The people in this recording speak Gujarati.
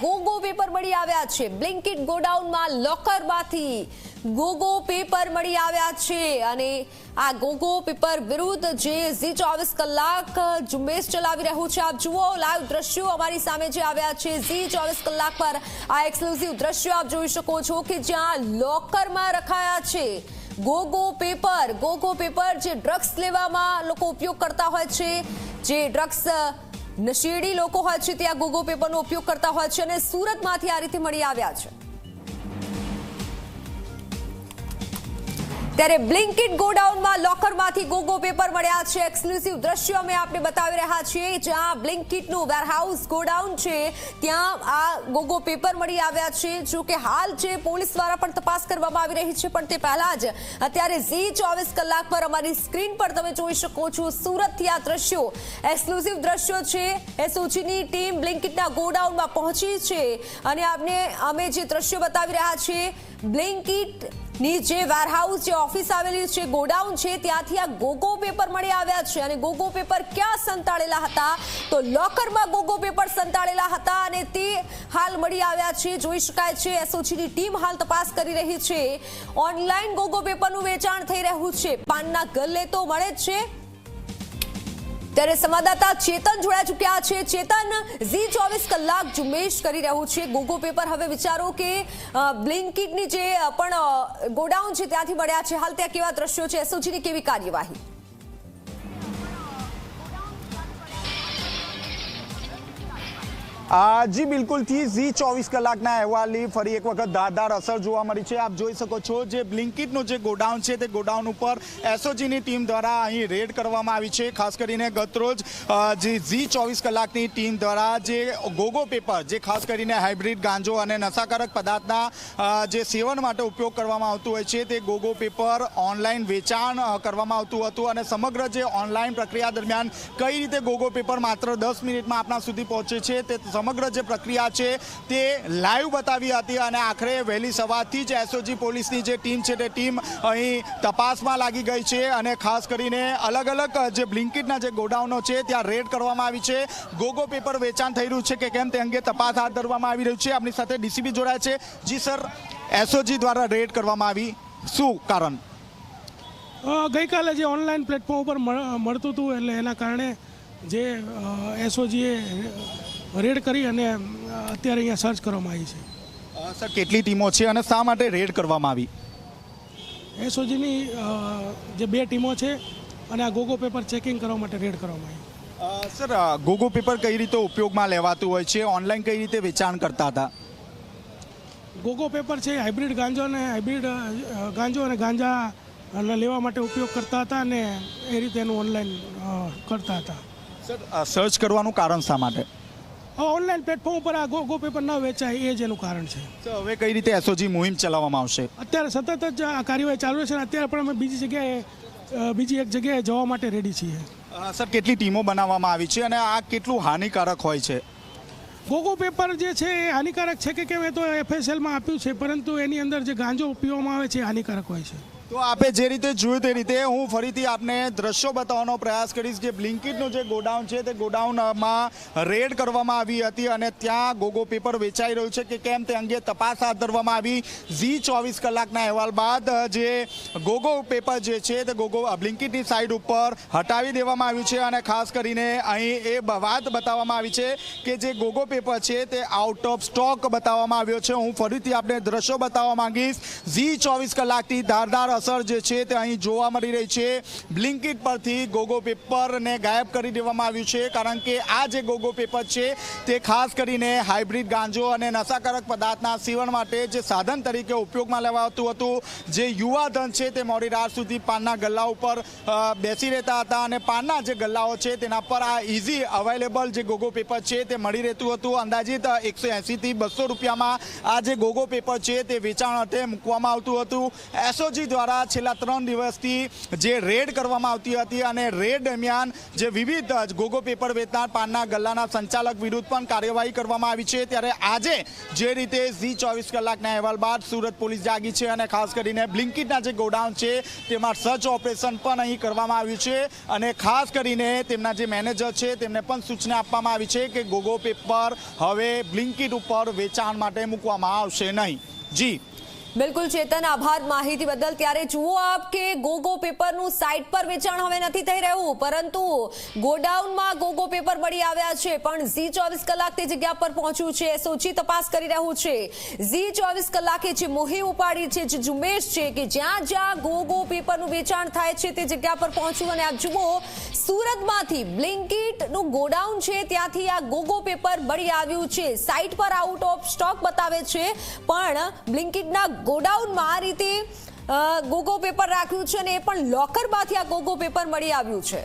ગોગો પેપર મળી આવ્યા છે. બ્લિંકિટ ગોડાઉનમાં લોકરમાંથી ગોગો પેપર મળી આવ્યા છે. અને આ ગોગો પેપર વિરુદ્ધ જે ઝી ચોવીસ કલાક ઝુંબેશ ચલાવી રહ્યું છે. આપ જુઓ, લાઈવ દ્રશ્યો અમારી સામે જે આવ્યા છે. ઝી ચોવીસ કલાક પર આ એક્સક્લુઝિવ દ્રશ્યો આપ જોઈ શકો છો કે જ્યાં લોકરમાં રખાયા છે. ગોગો પેપર ગોગો પેપર જે ડ્રગ્સ લેવામાં લોકો ઉપયોગ કરતા હોય છે. જે ડ્રગ્સ નશેડી લોકો હોય છે ત્યાં ગોગો પેપરનો ઉપયોગ કરતા હોય છે અને સુરતમાંથી આ રીતે મળી આવ્યા છે. ત્યારે બ્લિંકિટ ગોડાઉનમાં લોકરમાંથી ગોગો પેપર મળ્યા છે. એક્સક્લુઝિવ દ્રશ્યો અમે આપને બતાવી રહ્યા છીએ જ્યાં બ્લિંકિટનું વેરહાઉસ ગોડાઉન છે. ત્યાં આ ગોગો પેપર મળી આવ્યા છે. જો કે હાલ જે પોલીસ દ્વારા પણ તપાસ કરવામાં આવી રહી છે, પણ તે પહેલા જ અત્યારે ઝી ચોવીસ કલાક પર અમારી સ્ક્રીન પર તમે જોઈ શકો છો સુરતથી આ દ્રશ્યો. એક્સક્લુઝિવ દ્રશ્યો છે. એસઓજીની ટીમ બ્લિંકિટના ગોડાઉનમાં પહોંચી છે અને આપને અમે જે દ્રશ્યો બતાવી રહ્યા છીએ બ્લિંકિટની જે વેરહાઉસ જે ઓફિસ આવેલી છે ગોડાઉન છે, ત્યાંથી આ ગોગો પેપર મળી આવ્યા છે અને ગોગો પેપર ક્યાં સંતાડેલા હતા? તો લોકરમાં ગોગો પેપર સંતાડેલા હતા અને તે હાલ મળી આવ્યા છે, જોઈ શકાય છે એસઓજીની ટીમ હાલ તપાસ કરી રહી છે. ઓનલાઈન ગોગો પેપરનું વેચાણ થઈ રહ્યું છે. પાનના ગલ્લે તો મળે જ છે. ત્યારે સંવાદદાતા ચેતન જોડાઈ ચૂક્યા છે. ચેતન, ઝી ચોવીસ કલાક ઝુંબેશ કરી રહ્યું છે. ગોગો પેપર હવે વિચારો કે બ્લિન્કિંગની જે પણ ગોડાઉન છે, ત્યાંથી મળ્યા છે. હાલ ત્યાં કેવા દ્રશ્યો છે? એસઓજીની કેવી કાર્યવાહી? જી બિલકુલથી ઝી ચોવીસ કલાકના અહેવાલની ફરી એક વખત ધારદાર અસર જોવા મળી છે. આપ જોઈ શકો છો જે બ્લિંકિટનું જે ગોડાઉન છે તે ગોડાઉન ઉપર એસઓજીની ટીમ દ્વારા અહીં રેડ કરવામાં આવી છે. ખાસ કરીને ગતરોજ જે ઝી ચોવીસ કલાકની ટીમ દ્વારા જે ગોગો પેપર, જે ખાસ કરીને હાઇબ્રિડ ગાંજો અને નશાકારક પદાર્થના જે સેવન માટે ઉપયોગ કરવામાં આવતું હોય છે તે ગોગો પેપર ઓનલાઈન વેચાણ કરવામાં આવતું હતું અને સમગ્ર જે ઓનલાઈન પ્રક્રિયા દરમિયાન કઈ રીતે ગોગો પેપર માત્ર દસ મિનિટમાં આપણા સુધી પહોંચે છે તે સમગ્ર જે પ્રક્રિયા છે તે લાઈવ બતાવી હતી અને આખરે વહેલી સવારથી જ એસઓજી પોલીસની જે ટીમ છે તે ટીમ અહીં તપાસમાં લાગી ગઈ છે અને ખાસ કરીને અલગ અલગ જે બ્લિંકિટના જે ગોડાઉનો છે ત્યાં રેડ કરવામાં આવી છે. ગોગો પેપર વેચાણ થઈ રહ્યું છે કે કેમ તે અંગે તપાસ હાથ ધરવામાં આવી રહ્યું છે. આપણી સાથે ડીસીબી જોડાય છે. જી સર એસઓજી દ્વારા રેડ કરવામાં આવી. શું કારણ? ગઈકાલે જે ઓનલાઈન પ્લેટફોર્મ ઉપર મળતું હતું એટલે એના કારણે જે એસઓજીએ રેડ કરી અને અત્યારે અહીંયા સર્ચ કરવામાં આવી છે. સર કેટલી ટીમો છે અને શા માટે રેડ કરવામાં આવી? એસઓજીની જે બે ટીમો છે અને આ ગોગો પેપર ચેકિંગ કરવા માટે રેડ કરવામાં આવી. સર ગોગો પેપર કઈ રીતે ઉપયોગમાં લેવાતું હોય છે? ઓનલાઈન કઈ રીતે વેચાણ કરતા હતા? ગોગો પેપર છે હાઇબ્રિડ ગાંજો અને હાઇબ્રિડ ગાંજો અને ગાંજાને લેવા માટે ઉપયોગ કરતા હતા અને એ રીતે એનું ઓનલાઈન કરતા હતા. સર સર્ચ કરવાનું કારણ શા માટે? ઓનલાઈન પ્લેટફોર્મ ઉપર આ ગોગો પેપર ન વેચાય એ જ એનું કારણ છે. તો હવે કઈ રીતે એસઓજી મુહિમ ચલાવવામાં આવશે? અત્યારે સતત જ આ કાર્યવાહી ચાલુ છે અને અત્યારે પણ અમે બીજી જગ્યાએ બીજી એક જગ્યાએ જવા માટે રેડી છીએ. સર કેટલી ટીમો બનાવવામાં આવી છે અને આ કેટલું હાનિકારક હોય છે? ગોગો પેપર જે છે એ હાનિકારક છે કે કેમ એ તો એફએસએલમાં આપ્યું છે પરંતુ એની અંદર જે ગાંજો પીવામાં આવે છે એ હાનિકારક હોય છે. તો આપે જે રીતે જોયું તે રીતે હું ફરીથી આપને દ્રશ્યો બતાવવાનો પ્રયાસ કરીશ કે બ્લિંકિટનું જે ગોડાઉન છે તે ગોડાઉનમાં રેડ કરવામાં આવી હતી અને ત્યાં ગોગો પેપર વેચાઈ રહ્યું છે કે કેમ તે અંગે તપાસ હાથ ધરવામાં આવી. ઝી ચોવીસ કલાકના અહેવાલ બાદ જે ગોગો પેપર જે છે તે ગોગો બ્લિંકિટની સાઈડ ઉપર હટાવી દેવામાં આવ્યું છે અને ખાસ કરીને અહીં એ વાત બતાવવામાં આવી છે કે જે ગોગો પેપર છે તે આઉટ ઓફ સ્ટોક બતાવવામાં આવ્યો છે. હું ફરીથી આપણે દ્રશ્યો બતાવવા માંગીશ. ઝી ચોવીસ કલાકથી ધારદાર અસર જે છે તે અહીં જોવા મળી રહી છે. બ્લિંકિટ પરથી ગોગો પેપરને ગાયબ કરી દેવામાં આવ્યું છે. કારણ કે આ જે ગોગો પેપર છે તે ખાસ કરીને હાઇબ્રિડ ગાંજો અને નશાકારક પદાર્થના સેવન માટે જે સાધન તરીકે ઉપયોગમાં લેવાતું હતું, જે યુવા ધન છે તે મોડી રાત સુધી પાનના ગલ્લા ઉપર બેસી રહેતા હતા અને પાનના જે ગલ્લાઓ છે તેના પર આ ઇઝી અવેલેબલ જે ગોગો પેપર છે તે મળી રહેતું હતું. અંદાજિત એકસો એંસીથી બસો રૂપિયામાં આ જે ગોગો પેપર છે તે વેચાણ અર્થે મૂકવામાં આવતું હતું. એસઓજી દ્વારા દ્વારા છેલ્લા ત્રણ દિવસથી જે રેડ કરવામાં આવતી હતી અને રેડ દરમિયાન જે વિવિધ ગોગો પેપર વેચનાર પાનના ગલ્લાના સંચાલક વિરુદ્ધ પણ કાર્યવાહી કરવામાં આવી છે. ત્યારે આજે જે રીતે ઝી ચોવીસ કલાકના અહેવાલ બાદ સુરત પોલીસ જાગી છે અને ખાસ કરીને બ્લિન્કિટના જે ગોડાઉન છે, તેમાં સર્ચ ઓપરેશન પણ અહીં કરવામાં આવ્યું છે અને ખાસ કરીને તેમના જે મેનેજર છે, તેમને પણ સૂચના આપવામાં આવી છે કે ગોગો પેપર હવે બ્લિન્કિટ ઉપર વેચાણ માટે મૂકવામાં આવશે નહીં. જી. બિલકુલ ચેતન, આભાર માહિતી બદલ. ત્યારે જુઓ આપ કે ગોગો પેપરનું સાઇટ પર વેચાણ હવે નથી થઈ રહ્યું. પરંતુ ગોડાઉનમાં ગોગો પેપર મળી આવ્યા છે. પણ ઝી ચોવીસ કલાક તે જગ્યા પર પહોંચ્યું છે. સોચી તપાસ કરી રહ્યું છે. ઝી ચોવીસ કલાકે જે મુહિમ ઉપાડી છે, જે ઝુંબેશ છે કે જ્યાં જ્યાં ગોગો પેપરનું વેચાણ થાય છે તે જગ્યા પર પહોંચ્યું. અને આ જુઓ, સુરતમાંથી બ્લિંકિટનું ગોડાઉન છે, ત્યાંથી આ ગોગો પેપર મળી આવ્યું છે. સાઇટ પર આઉટ ઓફ સ્ટોક બતાવે છે. પણ બ્લિંકિટના ગોડાઉનમાં આ રીતે ગોગો પેપર રાખ્યું છે અને એ પણ લોકરમાંથી આ ગોગો પેપર મળી આવ્યું છે.